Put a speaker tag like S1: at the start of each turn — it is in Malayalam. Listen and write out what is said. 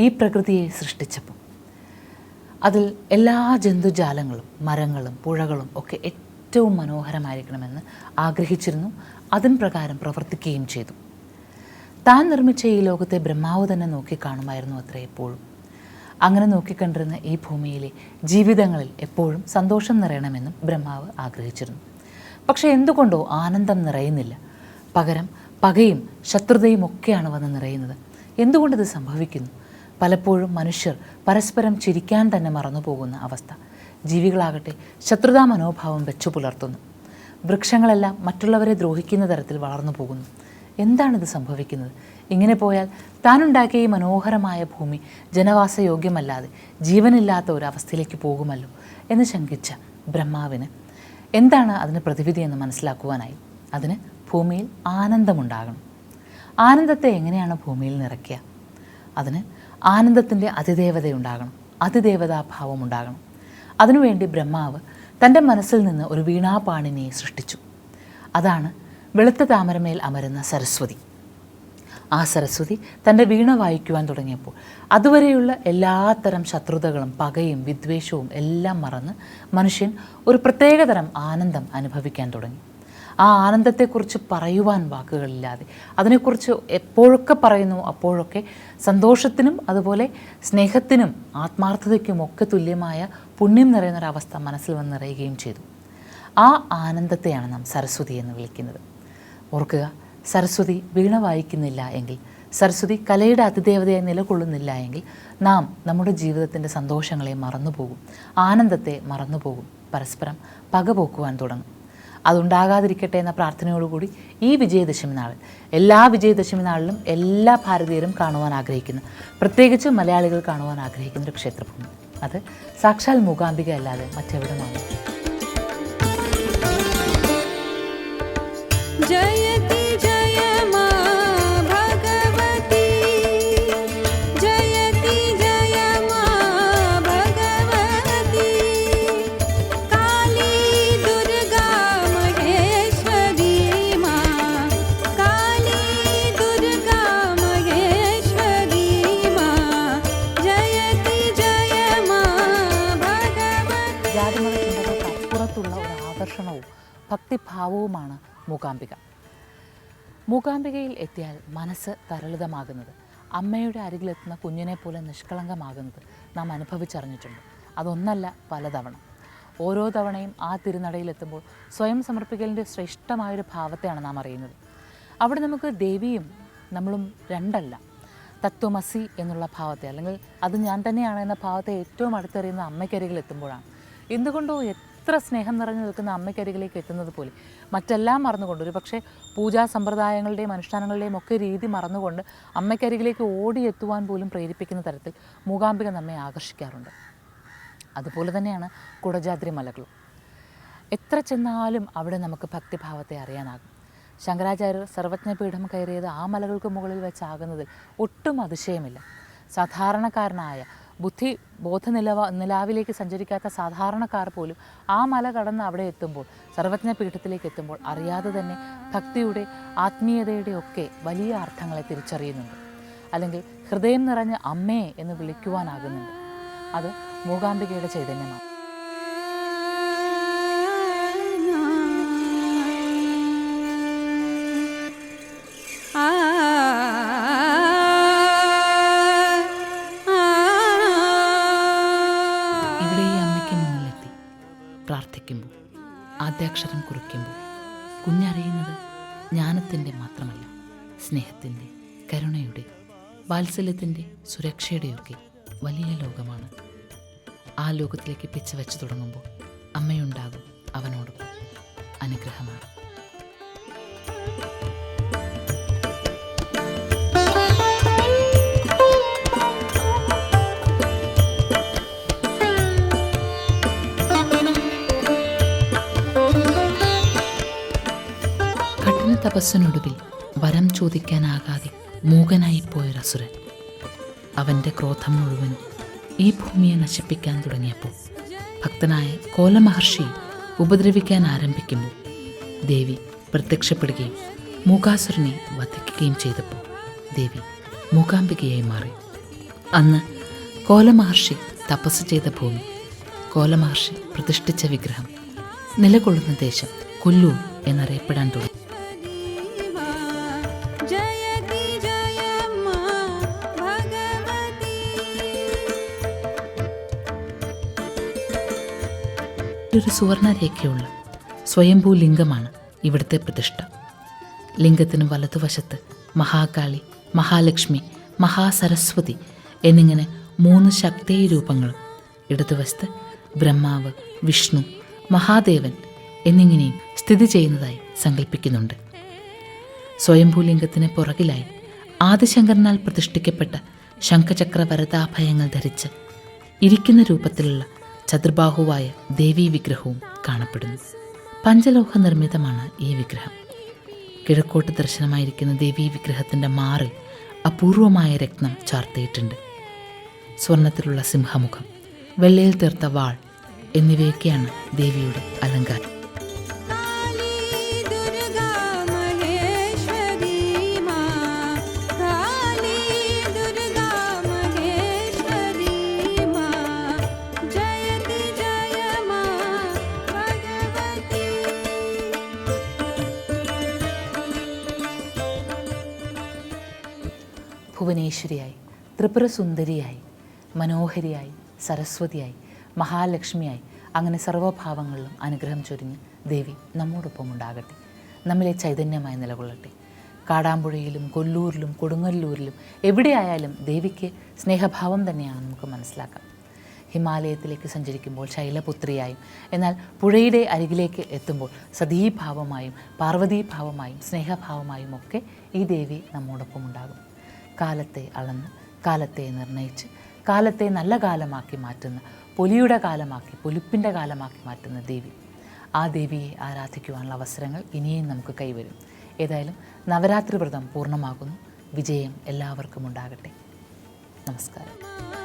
S1: ഈ പ്രകൃതിയെ സൃഷ്ടിച്ചപ്പോൾ. അതിൽ എല്ലാ ജന്തുജാലങ്ങളും മരങ്ങളും പുഴകളും ഒക്കെ ഏറ്റവും മനോഹരമായിരിക്കണമെന്ന് ആഗ്രഹിച്ചിരുന്നു. അതിൻ പ്രകാരം പ്രവർത്തിക്കുകയും ചെയ്തു. താൻ നിർമ്മിച്ച ഈ ലോകത്തെ ബ്രഹ്മാവ് തന്നെ നോക്കിക്കാണുമായിരുന്നു അത്ര എപ്പോഴും. അങ്ങനെ നോക്കിക്കണ്ടിരുന്ന ഈ ഭൂമിയിലെ ജീവിതങ്ങളിൽ എപ്പോഴും സന്തോഷം നിറയണമെന്നും ബ്രഹ്മാവ് ആഗ്രഹിച്ചിരുന്നു. പക്ഷേ എന്തുകൊണ്ടോ ആനന്ദം നിറയുന്നില്ല. പകരം പകയും ശത്രുതയും ഒക്കെയാണ് വന്ന് നിറയുന്നത്. എന്തുകൊണ്ടിത് സംഭവിക്കുന്നു? പലപ്പോഴും മനുഷ്യർ പരസ്പരം ചിരിക്കാൻ തന്നെ മറന്നുപോകുന്ന അവസ്ഥ. ജീവികളാകട്ടെ ശത്രുതാ മനോഭാവം വെച്ചു പുലർത്തുന്നു. വൃക്ഷങ്ങളെല്ലാം മറ്റുള്ളവരെ ദ്രോഹിക്കുന്ന തരത്തിൽ വളർന്നു പോകുന്നു. എന്താണിത് സംഭവിക്കുന്നത്? ഇങ്ങനെ പോയാൽ താനുണ്ടാക്കിയ ഈ മനോഹരമായ ഭൂമി ജനവാസയോഗ്യമല്ലാതെ ജീവനില്ലാത്ത ഒരു അവസ്ഥയിലേക്ക് പോകുമല്ലോ എന്ന് ശങ്കിച്ച ബ്രഹ്മാവിന് എന്താണ് അതിന് പ്രതിവിധി എന്ന് മനസ്സിലാക്കുവാനായി? അതിന് ഭൂമിയിൽ ആനന്ദമുണ്ടാകണം. ആനന്ദത്തെ എങ്ങനെയാണ് ഭൂമിയിൽ നിറയ്ക്കുക? അതിന് ആനന്ദത്തിന്റെ അതിദേവതയുണ്ടാകണം അതിദേവതാഭാവം ഉണ്ടാകണം. അതിനുവേണ്ടി ബ്രഹ്മാവ് തന്റെ മനസ്സിൽ നിന്ന് ഒരു വീണാപാണിനിയെ സൃഷ്ടിച്ചു. അതാണ് വെളുത്ത താമരമേൽ അമരുന്ന സരസ്വതി. ആ സരസ്വതി തന്റെ വീണ വായിക്കുവാൻ തുടങ്ങിയപ്പോൾ അതുവരെയുള്ള എല്ലാത്തരം ശത്രുതകളും പകയും വിദ്വേഷവും എല്ലാം മറന്ന് മനുഷ്യൻ ഒരു പ്രത്യേകതരം ആനന്ദം അനുഭവിക്കാൻ തുടങ്ങി. ആ ആനന്ദത്തെക്കുറിച്ച് പറയുവാൻ വാക്കുകളില്ലാതെ. അതിനെക്കുറിച്ച് എപ്പോഴൊക്കെ പറയുന്നു അപ്പോഴൊക്കെ സന്തോഷത്തിനും അതുപോലെ സ്നേഹത്തിനും ആത്മാർത്ഥതയ്ക്കും ഒക്കെ തുല്യമായ പുണ്യം നിറയുന്നൊരവസ്ഥ മനസ്സിൽ വന്ന് നിറയുകയും ചെയ്തു. ആ ആനന്ദത്തെയാണ് നാം സരസ്വതി എന്ന് വിളിക്കുന്നത്. ഓർക്കുക സരസ്വതി വീണ വായിക്കുന്നില്ല എങ്കിൽ സരസ്വതി കലയുടെ അതിദേവതയായി നിലകൊള്ളുന്നില്ല എങ്കിൽ നാം നമ്മുടെ ജീവിതത്തിന്റെ സന്തോഷങ്ങളെ മറന്നുപോകും ആനന്ദത്തെ മറന്നുപോകും പരസ്പരം പകപോക്കുവാൻ തുടങ്ങും. അതുണ്ടാകാതിരിക്കട്ടെ എന്ന പ്രാർത്ഥനയോടുകൂടി ഈ വിജയദശമി നാളിൽ എല്ലാ വിജയദശമി നാളിലും എല്ലാ ഭാരതീയരും കാണുവാൻ ആഗ്രഹിക്കുന്നു. പ്രത്യേകിച്ച് മലയാളികൾ കാണുവാൻ ആഗ്രഹിക്കുന്ന ഒരു ക്ഷേത്രഭൂമി. അത് സാക്ഷാൽ മൂകാംബിക അല്ലാതെ മറ്റെവിടെ നിന്നാണ് ജയ ഭക്തിഭാവവുമാണ് മൂകാംബിക. മൂകാംബികയിൽ എത്തിയാൽ മനസ്സ് തരളിതമാകുന്നത് അമ്മയുടെ അരികിലെത്തുന്ന കുഞ്ഞിനെ പോലെ നിഷ്കളങ്കമാകുന്നത് നാം അനുഭവിച്ചറിഞ്ഞിട്ടുണ്ട്. അതൊന്നല്ല പലതവണ. ഓരോ തവണയും ആ തിരുനടയിലെത്തുമ്പോൾ സ്വയം സമർപ്പിക്കലിന്റെ ശ്രേഷ്ഠമായൊരു ഭാവത്തെയാണ് നാം അറിയുന്നത്. അവിടെ നമുക്ക് ദേവിയും നമ്മളും രണ്ടല്ല. തത്വമസി എന്നുള്ള ഭാവത്തെ അല്ലെങ്കിൽ അത് ഞാൻ തന്നെയാണ് എന്ന ഭാവത്തെ ഏറ്റവും അടുത്തറിയുന്ന അമ്മയ്ക്കരികിൽ എത്തുമ്പോഴാണ് എന്തുകൊണ്ടോ എത്ര സ്നേഹം നിറഞ്ഞു നിൽക്കുന്ന അമ്മയ്ക്കരികിലേക്ക് എത്തുന്നത് പോലെ. മറ്റെല്ലാം മറന്നുകൊണ്ട് ഒരു പക്ഷേ പൂജാ സമ്പ്രദായങ്ങളുടെയും അനുഷ്ഠാനങ്ങളുടെയും ഒക്കെ രീതി മറന്നുകൊണ്ട് അമ്മയ്ക്കരികിലേക്ക് ഓടിയെത്തുവാൻ പോലും പ്രേരിപ്പിക്കുന്ന തരത്തിൽ മൂകാംബിക നമ്മെ ആകർഷിക്കാറുണ്ട്. അതുപോലെ തന്നെയാണ് കുടജാദ്രി മലകളും. എത്ര ചെന്നാലും അവിടെ നമുക്ക് ഭക്തിഭാവത്തെ അറിയാനാകും. ശങ്കരാചാര്യർ സർവജ്ഞപീഠം കയറിയത് ആ മലകൾക്ക് മുകളിൽ വെച്ചാകുന്നതിൽ ഒട്ടും അതിശയമില്ല. സാധാരണക്കാരനായ ബുദ്ധി ബോധ നിലവ നിലാവിലേക്ക് സഞ്ചരിക്കാത്ത സാധാരണക്കാർ പോലും ആ മല കടന്ന് അവിടെ എത്തുമ്പോൾ സർവജ്ഞ പീഠത്തിലേക്ക് എത്തുമ്പോൾ അറിയാതെ തന്നെ ഭക്തിയുടെ ആത്മീയതയുടെ ഒക്കെ വലിയ അർത്ഥങ്ങളെ തിരിച്ചറിയുന്നുണ്ട്. അല്ലെങ്കിൽ ഹൃദയം നിറഞ്ഞ അമ്മേ എന്ന് വിളിക്കുവാനാകുന്നുണ്ട്. അത് മൂകാംബികയുടെ ചൈതന്യമാണ്. കുഞ്ഞറിയുന്നത് ജ്ഞാനത്തിന്റെ മാത്രമല്ല സ്നേഹത്തിന്റെ കരുണയുടെ വാത്സല്യത്തിന്റെ സുരക്ഷയുടെയൊക്കെ വലിയ ലോകമാണ്. ആ ലോകത്തിലേക്ക് പിച്ചവെച്ച് തുടങ്ങുമ്പോൾ അമ്മയുണ്ടാകും അവനോടൊപ്പം അനുഗ്രഹമാണ്. തപസ്സിനൊടുവിൽ വരം ചോദിക്കാനാകാതെ മൂകനായിപ്പോയ അസുരൻ. അവന്റെ ക്രോധം മുഴുവൻ ഈ ഭൂമിയെ നശിപ്പിക്കാൻ തുടങ്ങിയപ്പോൾ ഭക്തനായ കോലമഹർഷി ഉപദ്രവിക്കാൻ ആരംഭിക്കുമ്പോൾ ദേവി പ്രത്യക്ഷപ്പെടുകയും മൂകാസുരനെ വധിക്കുകയും ചെയ്തപ്പോൾ ദേവി മൂകാംബികയായി മാറി. അന്ന് കോലമഹർഷി തപസ് ചെയ്ത ഭൂമി കോലമഹർഷി പ്രതിഷ്ഠിച്ച വിഗ്രഹം നിലകൊള്ളുന്ന ദേശം കൊല്ലൂർ എന്നറിയപ്പെടാൻ തുടങ്ങി. ഒരു സുവർണരേഖയുള്ള സ്വയംഭൂ ലിംഗമാണ് ഇവിടുത്തെ പ്രതിഷ്ഠ. ലിംഗത്തിന് വലതുവശത്ത് മഹാകാളി മഹാലക്ഷ്മി മഹാസരസ്വതി എന്നിങ്ങനെ മൂന്ന് ശക്തേയ രൂപങ്ങളും ഇടതുവശത്ത് ബ്രഹ്മാവ് വിഷ്ണു മഹാദേവൻ എന്നിങ്ങനെയും സ്ഥിതി ചെയ്യുന്നതായി സങ്കല്പിക്കുന്നുണ്ട് സ്വയംഭൂലിംഗത്തിന് പുറകിലായി ആദിശങ്കരനാൽ പ്രതിഷ്ഠിക്കപ്പെട്ട ശംഖചക്ര വരതാഭയങ്ങൾ ധരിച്ച് ഇരിക്കുന്ന രൂപത്തിലുള്ള ചതുർബാഹുവായ ദേവീ വിഗ്രഹവും കാണപ്പെടുന്നു. പഞ്ചലോഹ നിർമ്മിതമാണ് ഈ വിഗ്രഹം. കിഴക്കോട്ട് ദർശനമായിരിക്കുന്ന ദേവീ വിഗ്രഹത്തിന്റെ മാറിൽ അപൂർവമായ രക്തം ചാർത്തിയിട്ടുണ്ട്. സ്വർണത്തിലുള്ള സിംഹമുഖം വെള്ളയിൽ തീർത്ത വാൾ എന്നിവയൊക്കെയാണ് ദേവിയുടെ അലങ്കാരം. ഭുവനേശ്വരിയായി ത്രിപുര സുന്ദരിയായി മനോഹരിയായി സരസ്വതിയായി മഹാലക്ഷ്മിയായി അങ്ങനെ സർവഭാവങ്ങളിലും അനുഗ്രഹം ചൊരിഞ്ഞ് ദേവി നമ്മോടൊപ്പം ഉണ്ടാകട്ടെ. നമ്മിലെ ചൈതന്യമായി നിലകൊള്ളട്ടെ. കാടാമ്പുഴയിലും കൊല്ലൂരിലും കൊടുങ്ങല്ലൂരിലും എവിടെയായാലും ദേവിക്ക് സ്നേഹഭാവം തന്നെയാണ് നമുക്ക് മനസ്സിലാക്കാം. ഹിമാലയത്തിലേക്ക് സഞ്ചരിക്കുമ്പോൾ ശൈലപുത്രിയായും എന്നാൽ പുഴയുടെ അരികിലേക്ക് എത്തുമ്പോൾ സതീഭാവമായും പാർവതീഭാവമായും സ്നേഹഭാവമായും ഒക്കെ ഈ ദേവി നമ്മോടൊപ്പം ഉണ്ടാകും. കാലത്തെ അളന്ന് കാലത്തെ നിർണയിച്ച് കാലത്തെ നല്ല കാലമാക്കി മാറ്റുന്ന പൊലിയുടെ കാലമാക്കി പൊലിപ്പിന്റെ കാലമാക്കി മാറ്റുന്ന ദേവി. ആ ദേവിയെ ആരാധിക്കുവാനുള്ള അവസരങ്ങൾ ഇനിയും നമുക്ക് കൈവരും. ഏതായാലും നവരാത്രി വ്രതം പൂർണമാകുന്നു. വിജയം എല്ലാവർക്കും ഉണ്ടാകട്ടെ. നമസ്കാരം.